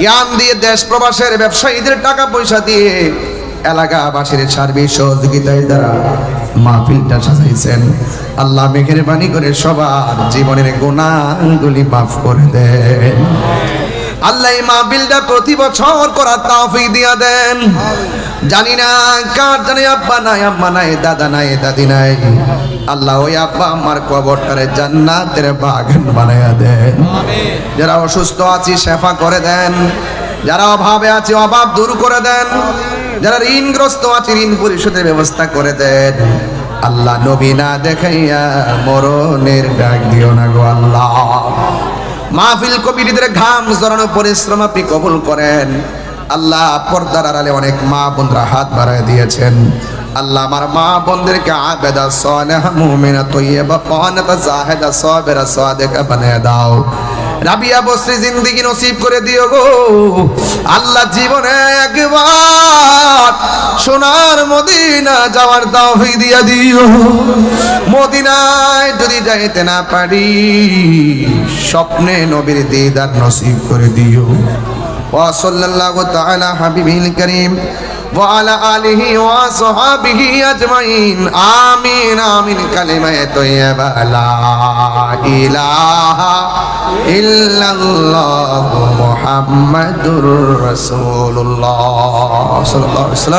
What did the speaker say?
জ্ঞান দিয়ে দেশ প্রবাসের ব্যবসায়ীদের টাকা পয়সা দিয়ে এলাকাবাসীর সার্বিক সহযোগিতায় দ্বারা মাহফিলটা সাজাইছেন। আল্লাহ মেঘের বাণী করে সবার জীবনের গুণাগুলি মাফ করে দেন। আল্লাহ এই মাহফিলটা প্রতি বছর করার তাওফিক দিয়া দেন। জানি না কার জানে আব্বা নাই, আম্মা নাই, দাদা নাই, দাদি নাই। আল্লাহ ওই আব্বা আমার কবরটারে জান্নাতের বাগান বানাইয়া দেন। যারা অসুস্থ আছি, শেফা করে দেন। যারা অভাবে আছে, অভাব দূর করে দেন। যারা ঋণগ্রস্ত আছে, ঋণ পরিশোধের ব্যবস্থা করে দেন। আল্লাহ নবী না দেখাইয়া মরণের ডাক দিও না গো আল্লাহ। মাহফিল কমিটিদের ঘাম জড়ানো পরিশ্রম আপনি কবুল করেন। আল্লাহ পর্দার আড়ালে অনেক মা বোনরা হাত বাড়ায় দিয়েছেন। আল্লাহ আমার মা বোনদেরকে আবেদা সালেহা মুমিনা তৈয়বা পানাতা জাহেদা সাবেরা সাদেকা বানিয়ে দাও। রাবিয়া বসরি জিন্দিগি নসিব করে দিও গো। আল্লাহ জীবনে একবার সোনার মদিনা যাওয়ার তৌফিক দিয়া দিও মদিনায় যদি যাইতে না পারি স্বপ্নে নবীর দিদার নসিব করে দিও وصلى الله تعالى حبيبه الكريم وعلى آله وصحابه أجمعين آمين آمين كلمة طيبة لا إله إلا الله محمد رسول الله صلى الله عليه وسلم